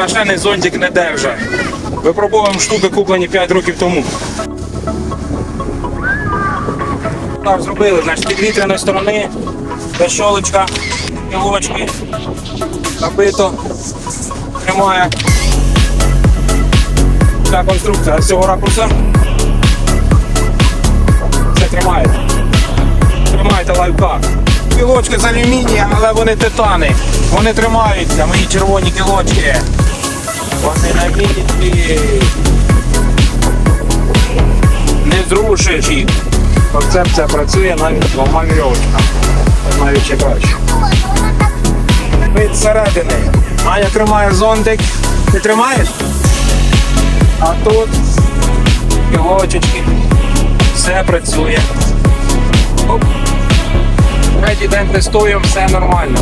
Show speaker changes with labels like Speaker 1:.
Speaker 1: Страшенний зонтик не держа. Випробовуємо штуки, куплені 5 років тому. Так, зробили, значить, вітряної сторони, защолочка, пілочки, набито, тримає. Ця конструкція з цього ракурсу. Це тримає. Тримайте лайфхак. Кілочки з алюмінія, але вони титани. Вони тримаються, мої червоні кілочки. Вони на місці. Не зрушиш їх. Концепція працює навіть двома вірьовочками. Навіть ще краще. Вид зсередини. Аня тримає зонтик. Ти тримаєш? А тут пілочечки. Все працює. Оп. Третій день тестуємо, все нормально.